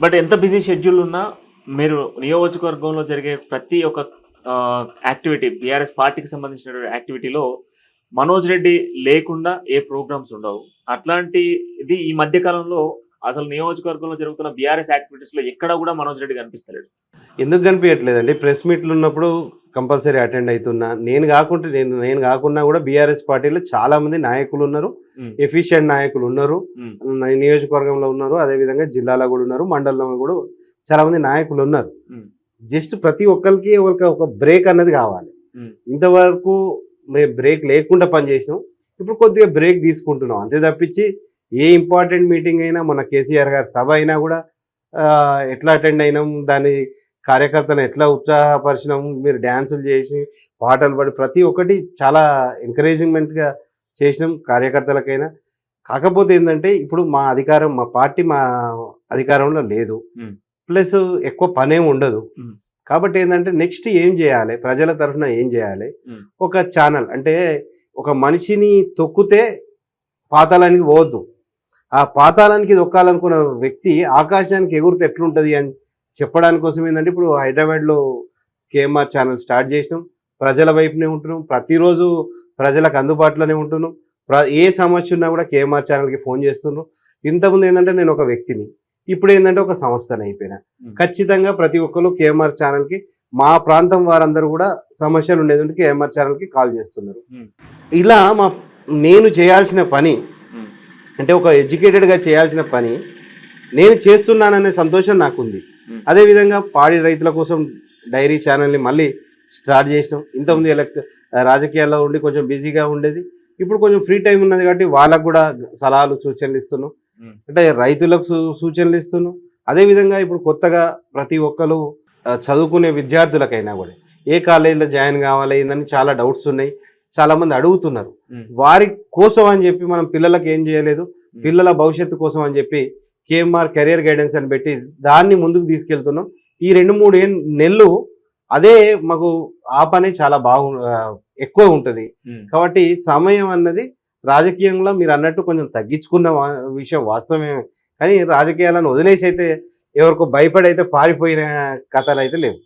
But ఎంత busy schedule ఉన్నా మీరు నియోజకవర్గంలో జరిగే ప్రతి ఒక్క యాక్టివిటీ బీఆర్ఎస్ పార్టీకి సంబంధించిన యాక్టివిటీలో మనోజ్ రెడ్డి లేకుండా ఏ ప్రోగ్రామ్స్ ఉండవు. అట్లాంటి ఇది ఈ మధ్య కాలంలో అసలు నియోజకవర్గంలో జరుగుతున్న బీఆర్ఎస్ యాక్టివిటీస్లో ఎక్కడ కూడా మనోజ్ రెడ్డి కనిపిస్తలేడు. ఎందుకు కనిపించట్లేదండి ప్రెస్ మీట్లు ఉన్నప్పుడు కంపల్సరీ అటెండ్ అవుతున్నా. నేను కాకుండా నేను నేను కాకుండా కూడా బీఆర్ఎస్ పార్టీలో చాలా మంది నాయకులు ఉన్నారు. ఎఫిషియెంట్ నాయకులు ఉన్నారు. నియోజకవర్గంలో ఉన్నారు. అదేవిధంగా జిల్లాలో కూడా ఉన్నారు. మండలంలో కూడా చాలా మంది నాయకులు ఉన్నారు. జస్ట్ ప్రతి ఒక్కరికి ఒకరికి ఒక బ్రేక్ అన్నది కావాలి. ఇంతవరకు మేము బ్రేక్ లేకుండా పనిచేసినాం. ఇప్పుడు కొద్దిగా బ్రేక్ తీసుకుంటున్నాం. అంతే తప్పించి ఏ ఇంపార్టెంట్ మీటింగ్ అయినా మన కేసీఆర్ గారి సభ అయినా కూడా ఎట్లా అటెండ్ అయినాం దాని కార్యకర్తలను ఎట్లా ఉత్సాహపరిచినాం మీరు డ్యాన్సులు చేసి పాటలు పాడి ప్రతి ఒక్కటి చాలా ఎంకరేజింగ్మెంట్గా చేసినాం కార్యకర్తలకైనా కాకపోతే ఏంటంటే ఇప్పుడు మా అధికారం మా పార్టీ మా అధికారంలో లేదు. ప్లస్ ఎక్కువ పనేం ఉండదు. కాబట్టి ఏంటంటే నెక్స్ట్ ఏం చేయాలి ప్రజల తరఫున ఏం చేయాలి. ఒక ఛానల్ అంటే ఒక మనిషిని తొక్కితే పాతాళానికి పోవద్దు ఆ పాతాళానికి దొక్కాలనుకున్న వ్యక్తి ఆకాశానికి ఎగురితే ఎట్లుంటుంది అని చెప్పడానికి కోసం ఏంటంటే ఇప్పుడు హైదరాబాద్లో కేఎంఆర్ ఛానల్ స్టార్ట్ చేసినాం. ప్రజల వైపునే ఉంటున్నాం. ప్రతిరోజు ప్రజలకు అందుబాటులోనే ఉంటున్నాం. ప్ర ఏ సమస్య ఉన్నా కూడా కేఎంఆర్ ఛానల్కి ఫోన్ చేస్తున్నాం ఇంతకుముందు ఏంటంటే నేను ఒక వ్యక్తిని. ఇప్పుడు ఏంటంటే ఒక సంస్థని అయిపోయినా. ఖచ్చితంగా ప్రతి ఒక్కరు కేఎంఆర్ ఛానల్కి మా ప్రాంతం వారందరూ కూడా సమస్యలు ఉండేది కేఎంఆర్ ఛానల్కి కాల్ చేస్తున్నారు. ఇలా మా నేను చేయాల్సిన పని అంటే ఒక ఎడ్యుకేటెడ్గా చేయాల్సిన పని నేను చేస్తున్నాననే సంతోషం నాకుంది. అదేవిధంగా పాడి రైతుల కోసం డైరీ ఛానల్ని మళ్ళీ స్టార్ట్ చేసినాం. ఇంతకుముందు ఎలక్ట్ రాజకీయాల్లో ఉండి కొంచెం బిజీగా ఉండేది. ఇప్పుడు కొంచెం ఫ్రీ టైం ఉన్నది కాబట్టి వాళ్ళకు కూడా సలహాలు సూచనలు ఇస్తున్నాం. అంటే రైతులకు సూచనలు ఇస్తున్నాం. అదేవిధంగా ఇప్పుడు కొత్తగా ప్రతి ఒక్కరు చదువుకునే విద్యార్థులకైనా కూడా ఏ కాలేజీలో జాయిన్ కావాలి ఏందని చాలా డౌట్స్ ఉన్నాయి. చాలా మంది అడుగుతున్నారు వారి కోసం అని చెప్పి మనం పిల్లలకు ఏం చేయలేదు. పిల్లల భవిష్యత్తు కోసం అని చెప్పి కేఎంఆర్ కెరియర్ గైడెన్స్ అని పెట్టి దాన్ని ముందుకు తీసుకెళ్తున్నాం. ఈ రెండు మూడు నెలలు అదే మాకు ఆ పని చాలా బాగు ఎక్కువ ఉంటుంది. కాబట్టి సమయం అన్నది రాజకీయంలో మీరు అన్నట్టు కొంచెం తగ్గించుకున్న విషయం వాస్తవమే. కానీ రాజకీయాలను వదిలేసి అయితే ఎవరికో భయపడి అయితే పారిపోయిన కథలు అయితే లేవు.